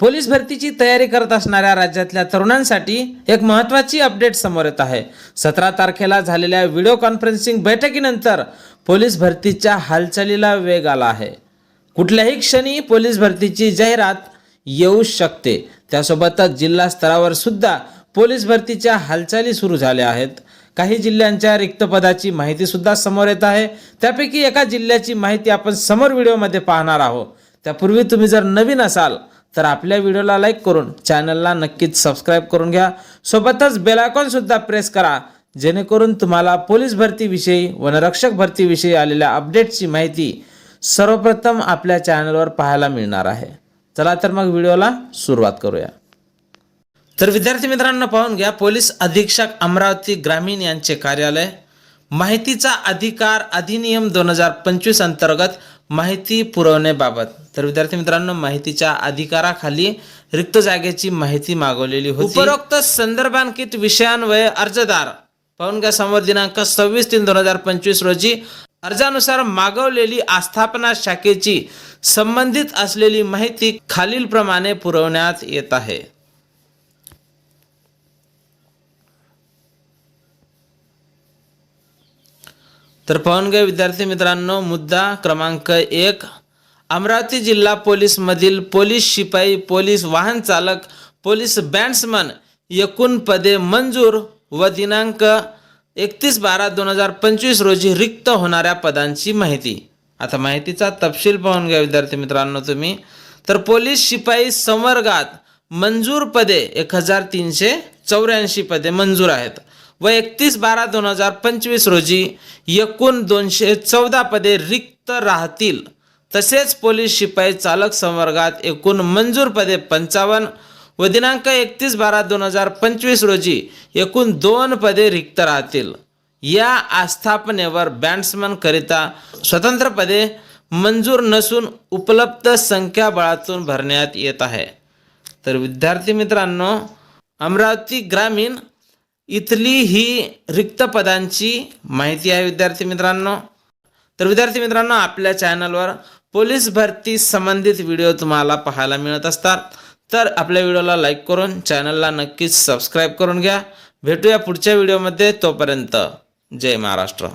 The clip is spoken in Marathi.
पोलीस भरतीची तयारी करत असणाऱ्या राज्यातल्या तरुणांसाठी एक महत्त्वाची अपडेट समोर येत आहे. सतरा तारखेला झालेल्या व्हिडिओ कॉन्फरन्सिंग बैठकीनंतर पोलीस भरतीच्या हालचालीला वेग आला आहे. कुठल्याही क्षणी पोलीस भरतीची जाहिरात येऊ शकते. त्यासोबतच जिल्हा स्तरावर सुद्धा पोलीस भरतीच्या हालचाली सुरू झाल्या आहेत. काही जिल्ह्यांच्या रिक्त पदाची माहिती सुद्धा समोर येत आहे. त्यापैकी एका जिल्ह्याची माहिती आपण समोर व्हिडिओमध्ये पाहणार आहोत. त्यापूर्वी तुम्ही जर नवीन असाल तर आपल्या व्हिडिओला लाईक करून चॅनलला नक्कीच सबस्क्राईब करून घ्या. सोबतच बेलायकॉनसुद्धा प्रेस करा. जेणेकरून तुम्हाला पोलीस भरतीविषयी वनरक्षक भरतीविषयी आलेल्या अपडेटची माहिती सर्वप्रथम आपल्या चॅनलवर पाहायला मिळणार आहे. चला तर मग व्हिडिओला सुरुवात करूया. तर विद्यार्थी मित्रांनो पाहून घ्या पोलीस अधीक्षक अमरावती ग्रामीण यांचे कार्यालय. माहितीचा अधिकार अधिनियम दोन हजार पंचवीस अंतर्गत माहिती पुरवण्याबाबत. तर विद्यार्थी मित्रांनो माहितीच्या अधिकाराखाली रिक्त जागेची माहिती मागवलेली होती. उपरोक्त संदर्भांकित विषयांवय अर्जदार. पाहून घ्या समोर दिनांक सव्वीस तीन दोन हजार पंचवीस रोजी. अर्जानुसार मागवलेली आस्थापना शाखेची संबंधित असलेली माहिती खालीलप्रमाणे पुरवण्यात येत आहे. तर पाहून घ्या विद्यार्थी मित्रांनो मुद्दा क्रमांक एक. अमरावती जिल्हा पोलीसमधील पोलीस शिपाई पोलीस वाहन चालक पोलीस बँड्समन एकूण पदे मंजूर व दिनांक एकतीस बारा दोन हजार पंचवीस रोजी रिक्त होणाऱ्या पदांची माहिती. आता माहितीचा तपशील पाहून घ्या विद्यार्थी मित्रांनो तुम्ही. तर पोलीस शिपाई संवर्गात मंजूर पदे एक हजार तीनशे चौऱ्याऐंशी पदे मंजूर आहेत. व एकतीस बारा दोन हजार पंचवीस रोजी एकूण दोनशे चौदा पदे रिक्त राहतील. तसेच पोलीस शिपाई चालक संवर्गात एकूण मंजूर पदे पंचावन्न व दिनांक एकतीस बारा दोन हजार पंचवीस रोजी एकूण दोन पदे रिक्त राहतील. या आस्थापनेवर बँड्समनकरिता स्वतंत्र पदे मंजूर नसून उपलब्ध संख्याबळातून भरण्यात येत आहे. तर विद्यार्थी मित्रांनो अमरावती ग्रामीण इथली ही रिक्त पदांची माहिती आहे विद्यार्थी मित्रांनो. तर विद्यार्थी मित्रांनो आपल्या चॅनलवर पोलीस भरती संबंधित व्हिडिओ तुम्हाला पाहायला मिळत असतात. तर आपल्या व्हिडिओला लाईक करून चॅनलला नक्कीच सबस्क्राईब करून घ्या. भेटूया पुढच्या व्हिडिओमध्ये. तोपर्यंत जय महाराष्ट्र.